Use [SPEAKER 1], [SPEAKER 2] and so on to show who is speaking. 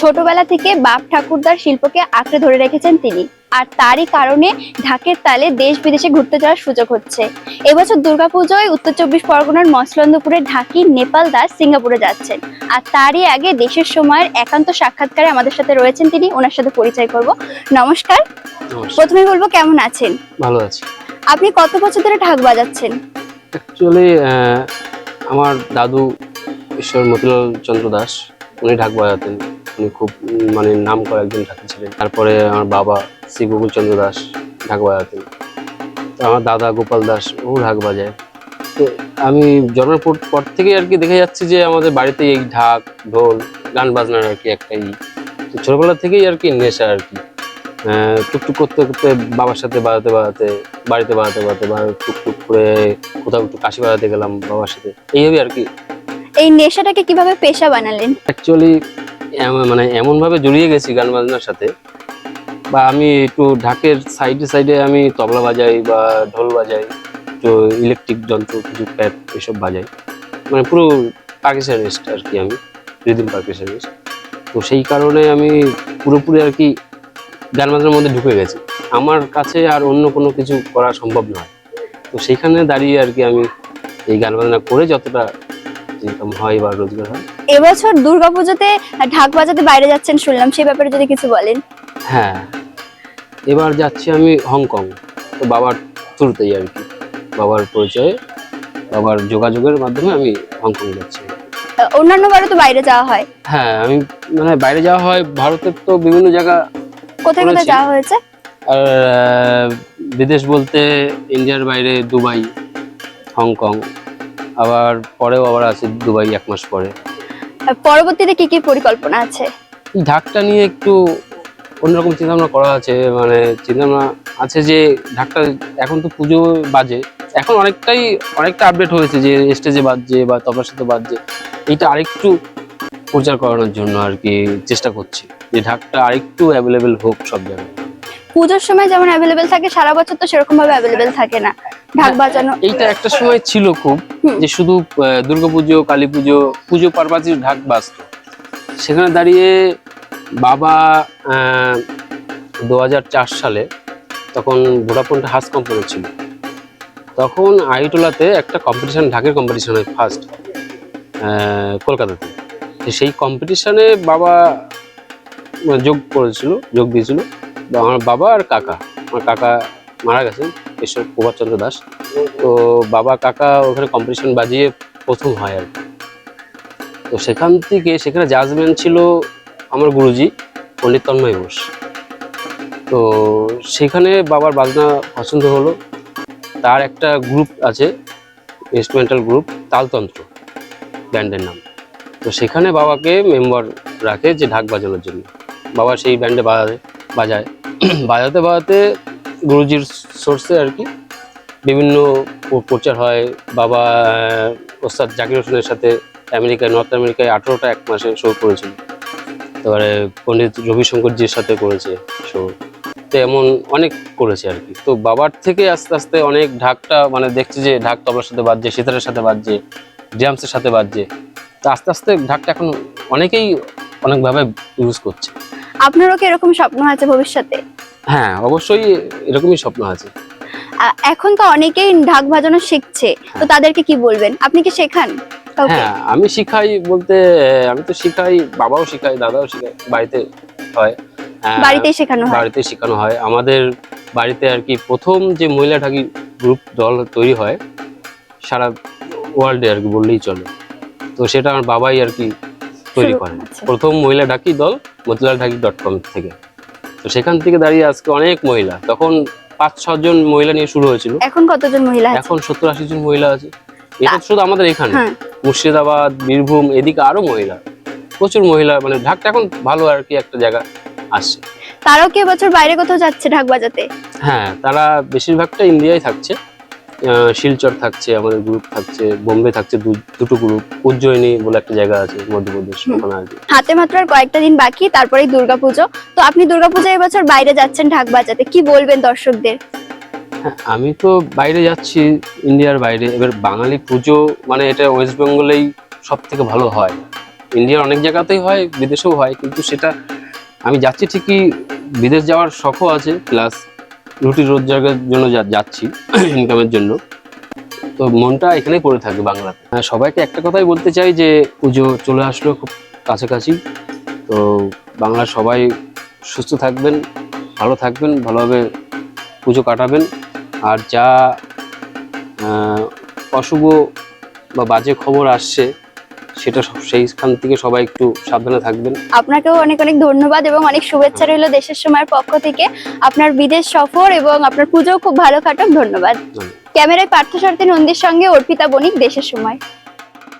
[SPEAKER 1] ছোটবেলা থেকে বাপ ঠাকুরদার শিল্পকে আঁকড়ে ধরে রেখেছেন তিনি। আর তারই কারণে ঢাকের তালে দেশ বিদেশে ঘুরতে যাওয়ার সুযোগ হচ্ছে। এবছর দুর্গাপুজোয় উত্তর চব্বিশ পরগনার মসলন্দপুরের ঢাকি নেপাল দাস সিঙ্গাপুরে যাচ্ছেন। আর তারই আগে দেশের সময়ের একান্ত সাক্ষাৎকারে আমাদের সাথে রয়েছেন তিনি। ওনার সাথে পরিচয় করব। নমস্কার।
[SPEAKER 2] নমস্কার।
[SPEAKER 1] প্রথমে বলব কেমন আছেন?
[SPEAKER 2] ভালো আছি।
[SPEAKER 1] আপনি কত বছর ধরে ঢাক বাজাচ্ছেন?
[SPEAKER 2] অ্যাকচুয়ালি আমার দাদু ঈশ্বর মতিলাল চন্দ্র দাস উনি ঢাক বাজাতেন। উনি খুব মানে নাম করা একজন ঠাকুর ছিলেন। তারপরে আমার বাবা শ্রী গোকুল চন্দ্র দাস ঢাক বাজাতেন আমার দাদা গোপাল দাস ও ঢাক বাজায় তো আমি জন্মের পর থেকেই আর কি দেখা যাচ্ছি যে আমাদের বাড়িতে এই ঢাক ঢোল গান বাজনার আর কি একটাই তো ছোটবেলা থেকেই আর কি নেশা আর কি। টুকটুক করতে করতে বাবার সাথে বাজাতে বাজাতে বাড়িতে বাজাতে বাজাতে বা টুকটুক করে কোথাও একটু কাশি বাজাতে গেলাম বাবার সাথে। এইভাবে আর কি।
[SPEAKER 1] এই নেশাটাকে কীভাবে পেশা বানালেন?
[SPEAKER 2] অ্যাকচুয়ালি মানে এমনভাবে জড়িয়ে গেছি গান বাজনার সাথে। বা আমি একটু ঢাকের সাইডে সাইডে আমি তবলা বাজাই বা ঢোল বাজাই তো ইলেকট্রিক যন্ত্র, কিছু প্যাড এসব বাজাই। মানে পুরো পাকিস্তানিস্ট আর কি আমি রিদিম পাকিস্তানিস্ট তো সেই কারণে আমি পুরোপুরি আর কি গান বাজনার মধ্যে ঢুকে গেছি। আমার কাছে আর অন্য কোনো কিছু করা সম্ভব নয়। তো সেইখানে দাঁড়িয়ে আর কি আমি এই গান বাজনা করে যতটা ইনকাম হয় বা রোজগার হয়।
[SPEAKER 1] এবছর দুর্গাপুজোতে ঢাক বাজাতে বাইরে যাচ্ছেন শুনলাম সেই ব্যাপারে যদি কিছু বলেন।
[SPEAKER 2] হ্যাঁ এবার যাচ্ছি আমি হংকং। তো বাবার থ্রুতেই আর কি বাবার পরিচয়ে বাবার যোগাযোগের মাধ্যমে আমি হংকং যাচ্ছি।
[SPEAKER 1] অন্যান্য বারে তো বাইরে যাওয়া হয়?
[SPEAKER 2] হ্যাঁ আমি মানে বাইরে যাওয়া হয় ভারতের তো বিভিন্ন জায়গা
[SPEAKER 1] কোথায় কোথায় যাওয়া হয়েছে?
[SPEAKER 2] আর বিদেশ বলতে ইন্ডিয়ার বাইরে দুবাই হংকং। আবার পরেও আবার আছে দুবাই এক মাস পরে।
[SPEAKER 1] পরবর্তীতে কি কি পরিকল্পনা আছে?
[SPEAKER 2] ঢাকটা নিয়ে একটু অন্যরকম চিন্তা ভাবনা করা আছে মানে চিন্তা ভাবনা আছে যে ঢাকটা এখন তো পুজো বাজে। এখন অনেকটাই অনেকটা আপডেট হয়েছে যে স্টেজে বাজছে বা তবলার সাথে বাজছে। এইটা আরেকটু প্রচার করানোর জন্য আর কি চেষ্টা করছি যে ঢাকটা আরেকটু অ্যাভেলেবেল হোক সব জায়গায়।
[SPEAKER 1] পুজোর সময় যেমন অ্যাভেলেবেল থাকে সারা বছর তো সেরকম ভাবে অ্যাভেলেবেল থাকে না। ঢাক বাজানো।
[SPEAKER 2] এইটা একটা সময় ছিল খুব যে শুধু দুর্গাপুজো কালী পুজো পুজো পারপাসি ঢাক বাজতো। সেখানে দাঁড়িয়ে বাবা দু হাজার চার সালে তখন ভোডাফোনটা হাস কোম্পানি ছিল। তখন আইটোলাতে একটা কম্পিটিশন ঢাকের কম্পিটিশন হয় ফার্স্ট কলকাতাতে। সেই কম্পিটিশনে বাবা মানে যোগ করেছিল যোগ দিয়েছিল। আমার বাবা আর কাকা আমার কাকা মারা গেছেন। ঈশ্বর প্রভাতচন্দ্র দাস। তো বাবা, কাকা ওখানে কম্পিটিশন বাজিয়ে প্রথম হয় আর তো সেখান থেকে সেখানে জাজমেন্ট ছিল আমার গুরুজি, পণ্ডিত তন্ময় ঘোষ। তো সেখানে বাবার বাজনা পছন্দ হলো। তার একটা গ্রুপ আছে ইনস্ট্রুমেন্টাল গ্রুপ তালতন্ত্র ব্যান্ডের নাম। তো সেখানে বাবাকে মেম্বার রাখে যে ঢাক বাজানোর জন্য। বাবা সেই ব্যান্ডে বাজায় বাজায়। বাজাতে বাজাতে গুরুজির সোর্সে আর কি। বিভিন্ন প্রচার হয়। বাবা ওস্তাদ জাকির হোসেনের সাথে আমেরিকায়, নর্থ আমেরিকায় আঠেরোটা এক মাসে শো করেছিল। তারপরে পণ্ডিত রবিশঙ্করজির সাথে করেছে শো তো এমন অনেক করেছে আর কি। তো বাবার থেকে আস্তে আস্তে অনেক ঢাকটা মানে দেখছি যে ঢাক তবলার সাথে বাজছে, সিতারের সাথে বাজছে, ড্রামসের সাথে বাজছে। তো আস্তে আস্তে ঢাকটা এখন অনেকেই অনেকভাবে ইউজ করছে।
[SPEAKER 1] আপনারও কি এরকম স্বপ্ন আছে ভবিষ্যতে?
[SPEAKER 2] হ্যাঁ অবশ্যই এরকমই স্বপ্ন আছে।
[SPEAKER 1] এখন তো অনেকেই ঢাক বাজানো শিখছে তো তাদেরকে কি বলবেন? আপনি কি শেখান
[SPEAKER 2] হ্যাঁ আমি শিখাই বলতে আমি তো শিখাই বাবাও শিখাই দাদাও শিখাই বাড়িতে হয়।
[SPEAKER 1] বাড়িতেই শেখানো হয়?
[SPEAKER 2] বাড়িতে শেখানো হয়। আমাদের বাড়িতে আর কি প্রথম যে মহিলা ঢাকি গ্রুপ দল তৈরি হয় সারা ওয়ার্ল্ডে আর কি বললেই চলে। তো সেটা আমার বাবাই আর কি তৈরি করেন।
[SPEAKER 1] আচ্ছা।
[SPEAKER 2] প্রথম মহিলা ঢাকি দল মতিলাল ঢাকি ডট কম থেকে। তো সেখান থেকে দাঁড়িয়ে আজকে অনেক মহিলা। তখন পাঁচ ছজন মহিলা নিয়ে শুরু হয়েছিল।
[SPEAKER 1] এখন কতজন মহিলা আছে?
[SPEAKER 2] এখন সত্তর আশি জন মহিলা আছে। এটা শুধু আমাদের এখানে।
[SPEAKER 1] হ্যাঁ।
[SPEAKER 2] মুর্শিদাবাদ বীরভূম এদিকে আরও মহিলা। প্রচুর মহিলা মানে ঢাকটা এখন ভালো আর কি একটা জায়গা আসছে
[SPEAKER 1] তারাও কি বছর বাইরে কোথাও যাচ্ছে ঢাক বাজাতে?
[SPEAKER 2] হ্যাঁ তারা বেশিরভাগটা ইন্ডিয়ায় থাকছে। শিলচর থাকছে আমাদের গ্রুপ থাকছে বোম্বে থাকছে দুটো গ্রুপ উজ্জয়িনী বলে একটা জায়গা আছে মধ্যপ্রদেশ ওখানে আর কি
[SPEAKER 1] হাতে মাত্র আর কয়েকটা দিন বাকি তারপরেই দুর্গাপুজো। তো আপনি দুর্গাপূজা এবছর বাইরে যাচ্ছেন ঢাক বাজাতে কি বলবেন দর্শকদের?
[SPEAKER 2] হ্যাঁ, আমি তো বাইরে যাচ্ছি ইন্ডিয়ার বাইরে। এবার বাঙালি পুজো মানে এটা ওয়েস্ট বেঙ্গলেই সব থেকে ভালো হয়। ইন্ডিয়ার অনেক জায়গাতেই হয় বিদেশেও হয় কিন্তু সেটা আমি যাচ্ছি ঠিকই বিদেশ যাওয়ার শখও আছে প্লাস রুটি রোজগারের জন্য যাচ্ছি ইনকামের জন্য। তো মনটা এখানেই পড়ে থাকে বাংলাতে। হ্যাঁ, সবাইকে একটা কথাই বলতে চাই যে পুজো চলে আসলো খুব কাছাকাছি। তো বাংলার সবাই সুস্থ থাকবেন ভালো থাকবেন ভালোভাবে পুজো কাটাবেন। আর যা অশুভ বা বাজে খবর আসছে সেটা সেইখান থেকে সবাই একটু সাবধানে থাকবেন।
[SPEAKER 1] আপনাকেও অনেক অনেক ধন্যবাদ এবং অনেক শুভেচ্ছা রইল দেশের সময়ের পক্ষ থেকে। আপনার বিদেশ সফর এবং আপনার পুজো খুব ভালো কাটুক ধন্যবাদ। ক্যামেরায় পার্থ সার্থী নন্দীর সঙ্গে অর্পিতা বণিক দেশের সময়।